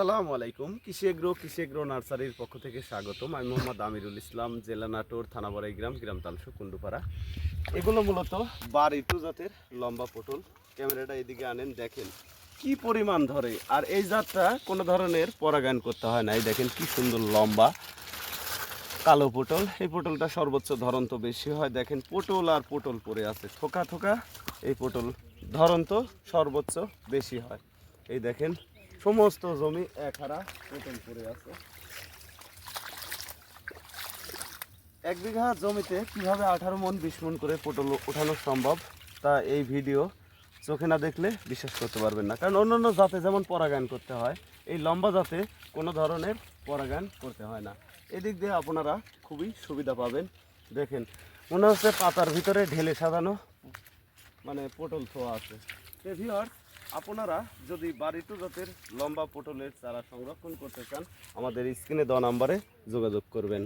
আসসালামু আলাইকুম। কৃষি এগ্রো কৃষি এগ্রো নার্সারির পক্ষ থেকে স্বাগতম। আমি মোহাম্মদ আমিরুল ইসলাম, জেলা নাটোর থানাবাড়াই গ্রাম গ্রাম তালসু কুন্ডুপাড়া এগুলো মূলত বার টু জাতের লম্বা পটল। ক্যামেরাটা এদিকে আনেন, দেখেন কি পরিমাণ ধরে। আর এই জাতটা কোনো ধরনের পরাগায়ন করতে হয় না। এই দেখেন কি সুন্দর লম্বা কালো পটল। এই পটলটা সর্বোচ্চ ধরন তো বেশি হয়। দেখেন পটল আর পটল পরে আছে। থোকা থোকা এই পটল ধরন তো সর্বোচ্চ বেশি হয়। এই দেখেন সমস্ত জমি এক হারা পটল পড়ে আছে। এক বিঘা জমিতে কীভাবে আঠারো মন, বিশ মন করে পটল ওঠানো সম্ভব, তা এই ভিডিও চোখে না দেখলে বিশ্বাস করতে পারবেন না। কারণ অন্যান্য জাতে যেমন পরাগায়ন করতে হয়, এই লম্বা জাতে কোনো ধরনের পরাগায়ন করতে হয় না। এদিক দিয়ে আপনারা খুবই সুবিধা পাবেন। দেখেন, মনে হচ্ছে পাতার ভিতরে ঢেলে সাজানো মানে পটল থোয়া আছে। আপনারা যদি বাড়িটু জাতের লম্বা পটলের চারা সংরক্ষণ করতে চান, আমাদের স্ক্রিনে দেওয়া নাম্বারে যোগাযোগ করবেন।